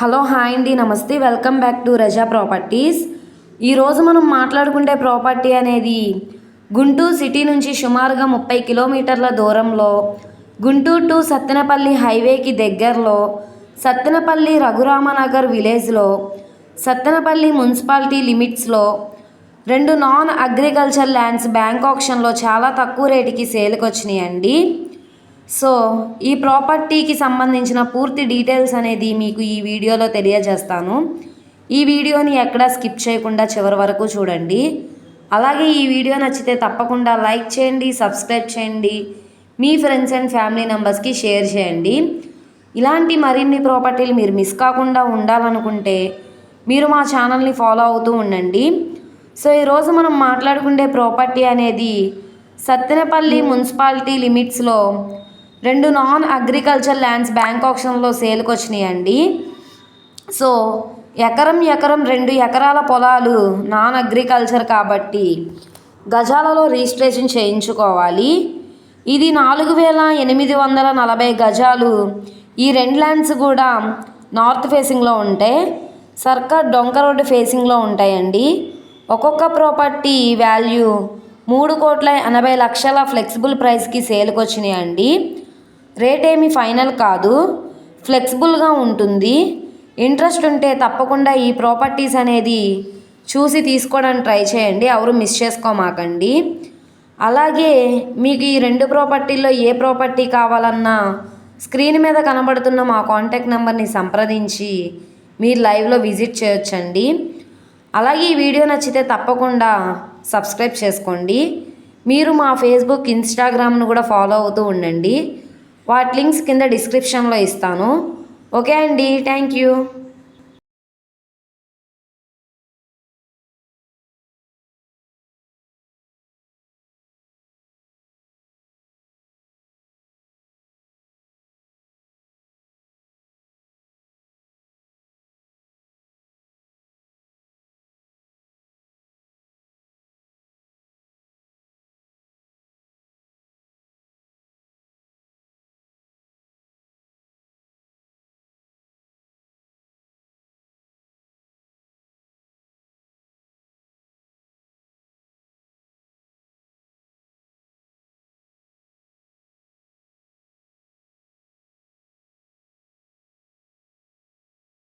Hello hi అండి నమస్తే. Welcome back to Raza properties. ఈరోజు మనం మాట్లాడుకుంటే ప్రాపర్టీ అనేది గుంటూరు సిటీ నుంచి సుమారుగా ముప్పై కిలోమీటర్ల దూరంలో గుంటూరు టు సత్తెనపల్లి హైవేకి దగ్గరలో సత్తెనపల్లి రఘురామనగర్ విలేజ్లో సత్తెనపల్లి మున్సిపాలిటీ లిమిట్స్లో రెండు నాన్ అగ్రికల్చర్ ల్యాండ్స్ బ్యాంక్ ఆప్షన్లో చాలా తక్కువ రేటుకి సేల్కి వచ్చినాయండి సో ఈ ప్రాపర్టీకి సంబంధించిన పూర్తి డీటెయిల్స్ అనేది మీకు ఈ వీడియోలో తెలియజేస్తాను. ఈ వీడియోని ఎక్కడా స్కిప్ చేయకుండా చివరి వరకు చూడండి. అలాగే ఈ వీడియో నచ్చితే తప్పకుండా లైక్ చేయండి సబ్స్క్రైబ్ చేయండి మీ ఫ్రెండ్స్ అండ్ ఫ్యామిలీ మెంబర్స్కి షేర్ చేయండి. ఇలాంటి మరిన్ని ప్రాపర్టీలు మీరు మిస్ కాకుండా ఉండాలనుకుంటే మీరు మా ఛానల్ని ఫాలో అవుతూ ఉండండి. సో ఈరోజు మనం మాట్లాడుకునే ప్రాపర్టీ అనేది సత్తెనపల్లి మున్సిపాలిటీ లిమిట్స్లో రెండు నాన్ అగ్రికల్చర్ ల్యాండ్స్ బ్యాంక్ ఆప్షన్లో సేల్కి వచ్చినాయండి సో ఎకరం ఎకరం రెండు ఎకరాల పొలాలు నాన్ అగ్రికల్చర్ కాబట్టి గజాలలో రిజిస్ట్రేషన్ చేయించుకోవాలి. ఇది నాలుగు వేల ఎనిమిది వందల నలభై గజాలు. ఈ రెండు ల్యాండ్స్ కూడా నార్త్ ఫేసింగ్లో ఉంటాయి సర్కార్ డొంక రోడ్డు ఫేసింగ్లో ఉంటాయండి. ఒక్కొక్క ప్రాపర్టీ వాల్యూ మూడు కోట్ల ఎనభై లక్షల ఫ్లెక్సిబుల్ ప్రైస్కి సేల్కి వచ్చినాయండి రేట్ ఏమి ఫైనల్ కాదు. ఫ్లెక్సిబుల్గా ఉంటుంది. ఇంట్రెస్ట్ ఉంటే తప్పకుండా ఈ ప్రాపర్టీస్ అనేది చూసి తీసుకోవడానికి ట్రై చేయండి. ఎవరు మిస్ చేసుకోమాకండి. అలాగే మీకు ఈ రెండు ప్రాపర్టీల్లో ఏ ప్రాపర్టీ కావాలన్నా స్క్రీన్ మీద కనబడుతున్న మా కాంటాక్ట్ నెంబర్ని సంప్రదించి మీరు లైవ్లో విజిట్ చేయొచ్చండి. అలాగే ఈ వీడియో నచ్చితే తప్పకుండా సబ్స్క్రైబ్ చేసుకోండి. మీరు మా ఫేస్బుక్ ఇన్స్టాగ్రామ్ను కూడా ఫాలో అవుతూ ఉండండి. వాటి లింక్స్ కింద డిస్క్రిప్షన్లో ఇస్తాను. ఓకే అండి థ్యాంక్ యూ